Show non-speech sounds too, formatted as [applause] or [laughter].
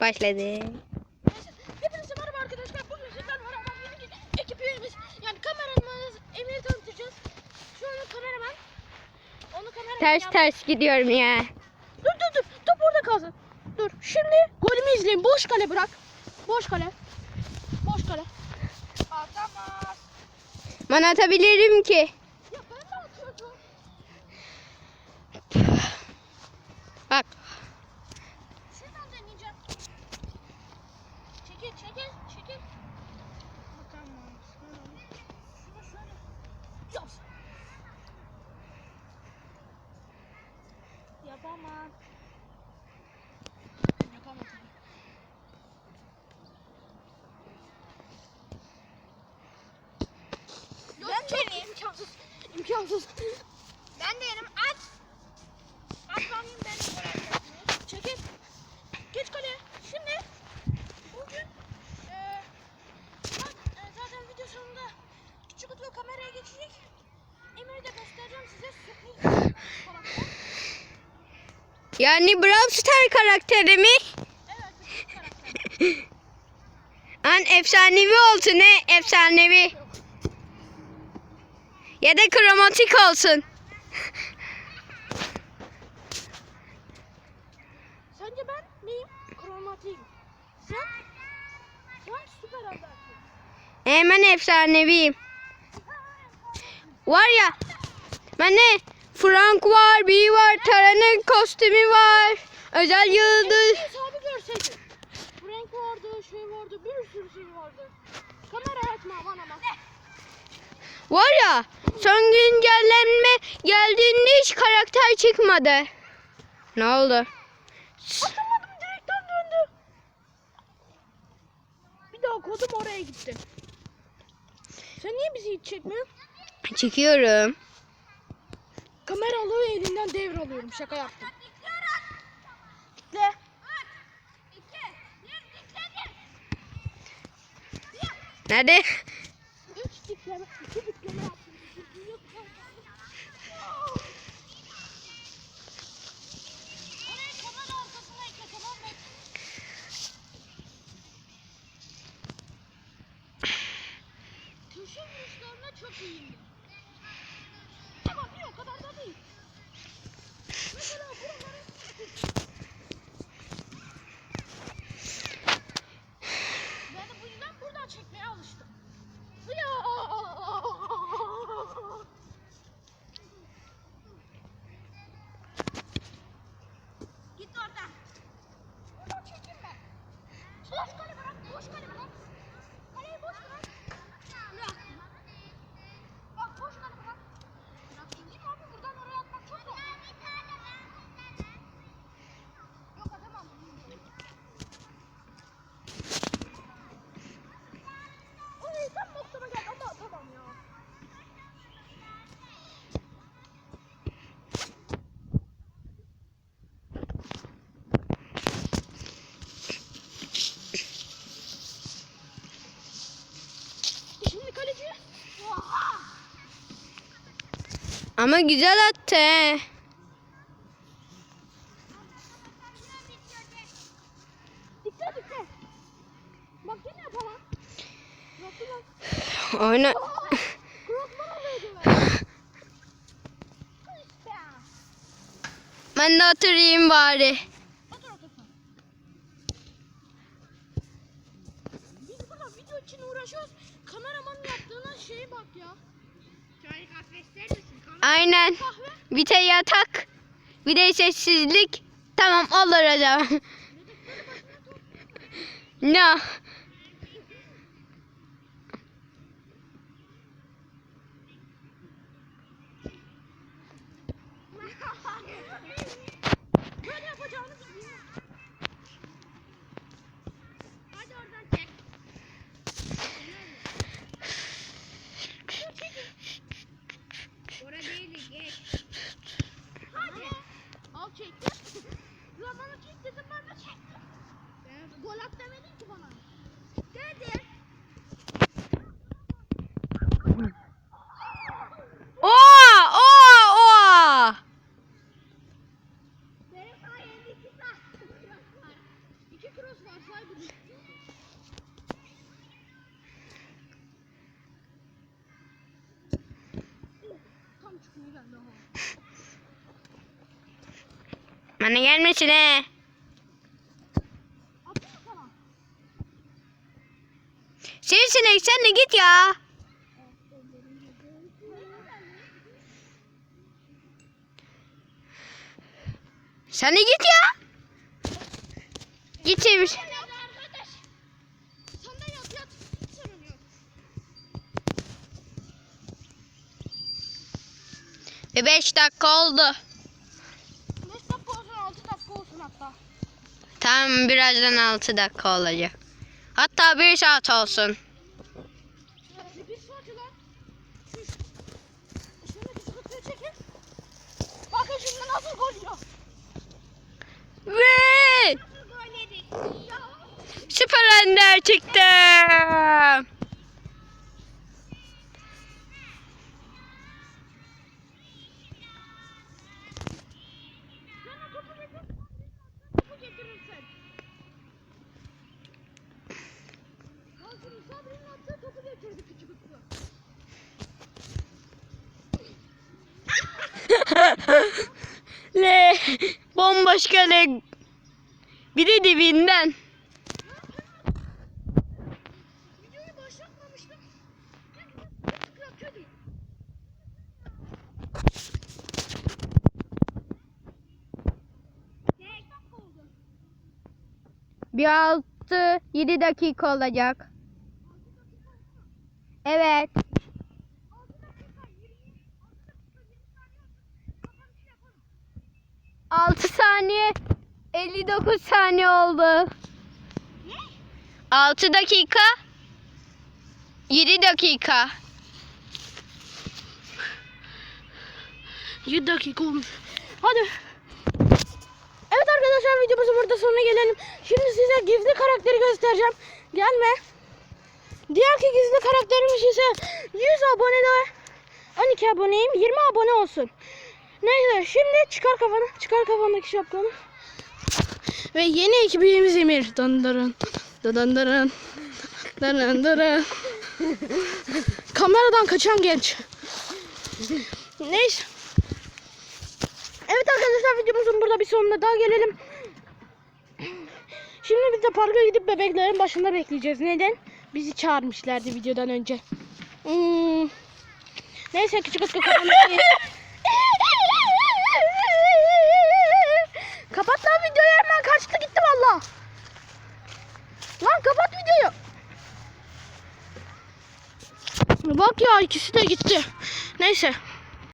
Başladı. Neyse. Hepinize merhaba arkadaşlar. Bugün sizlerle beraber yeni bir ekip üyemiz. Yani kameramanımız Emir'i tanıtacağız. Şu anda kameraman. Onu kameraman Ters ters gidiyorum ya. Dur dur dur. Top orada kalsın. Dur. Şimdi golümü izleyin. Boş kale bırak. Boş kale. Boş kale. Atamaz. Ben atabilirim ki. Ya ben de atıyordum. Bak. Şuradan deneyeceğim. Çekil çekil çekil. Atamaz. Şunu şöyle. Yap. Yapamam. Yapamam. Yok, ben deneyeyim. İmkansız. İmkansız. Ben de yerim. At. At bakayım ben de Çekil. Geç kaleye. Şimdi bugün eee bak e, zaten video sonunda küçük Utku kameraya geçecek. Emir'i de göstereceğim size sürpriz falan. Yani Brawl Star karakteri mi? Evet. An efsanevi olsun ne efsanevi. Ya da kromatik olsun. Sence ben neyim? Kromatiyim. Sen? Sen süper adamsın. Hemen efsaneviyim. Var ya. Ben ne? Frank var, B var, Tara'nın kostümü var. Özel yıldız. Hesabı görseydin. Frank vardı, şey vardı, bir sürü şey vardı. Kamera açma aman aman. Var ya son güncellenme geldiğinde hiç karakter çıkmadı. Ne oldu? Atamadım direkten döndü. Bir daha kodum oraya gitti. Sen niye bizi hiç çekmiyorsun? Çıkıyorum. Kamera alıyor elinden devralıyorum. Şaka yaptım. Dikle. Nerede? Üç dikleme, iki dikleme yaptım. Köşe vuruşlarına çok iyiyim. Ama bir o kadar da değil. Mesela buraları Ben de bu yüzden buradan çekmeye alıştım. Ya. Git oradan. Buradan çekeyim ben. Boş kale bırak, boş kale bırak. Kaleyi boş bırak. Bırak. Bak boş kale bırak. Bırak değil mi abi? Buradan oraya atmak çok zor. Yok atamam. Ay tam noktama geldi ama atamam ya. Ama güzel attı. he. Dikkat dikkat. Bak yine yapamam. Bıraktı lan. Oyna. Ben. De oturayım bari. Otur otur. Biz burada video için uğraşıyoruz. Kameramanın yaptığına şeye bak ya. Çay kahve ister misin? Aynen. Kahve. Bir de yatak. Bir de sessizlik. Tamam olur [laughs] o zaman. ne? Böyle yapacağını bilmiyorum. Hadi oradan çek. Orada değil geç. Hadi. Al çektim. Ya bana çek dedim ben de çektim. Ben gol at demedin ki bana. kaybedin. Tam çıkmaya geldi ha. Bana gelmesin he. Sana? Sivrisinek sen de git ya. Sen de git ya. Git çevir. Nerede arkadaş? Sen de yat yat. Hiç sorun yok. Ve 5 dakika oldu. 5 dakika olsun 6 dakika olsun hatta. Tamam birazdan 6 dakika olacak. Hatta 1 saat olsun. Bir saat lan. Şu, şuradaki sıkıntıyı çekin. Bakın şimdi nasıl gol yiyor. Ve süper ender çıktı. [laughs] Le dibinden. Tık yapıyordum. Ne dakika oldu? Bir 6 7 dakika olacak. Evet. 6 dakika 20 6 6 dakika 20 saniye olsun. Kapanışı yapalım. saniye 59 saniye oldu. Ne? 6 dakika 7 dakika. 7 dakika olmuş. Hadi. Evet arkadaşlar videomuzun burada sonuna gelelim. Şimdi size gizli karakteri göstereceğim. Gelme. Diğer ki gizli karakterimiz ise 100 abonede 12 aboneyim 20 abone olsun. Neyse şimdi çıkar kafanı. Çıkar kafandaki şapkanı. Ve yeni ekibimiz Emir. Dandarın. Dandarın. Dandarın. Kameradan kaçan genç. Neyse. Evet arkadaşlar videomuzun burada bir sonuna daha gelelim. Şimdi biz de parka gidip bebeklerin başında bekleyeceğiz. Neden? Bizi çağırmışlardı videodan önce. Hmm. Neyse küçük ıskı kapanışı. kapat lan videoyu hemen kaçtı gitti valla. Lan kapat videoyu. Bak ya ikisi de gitti. Neyse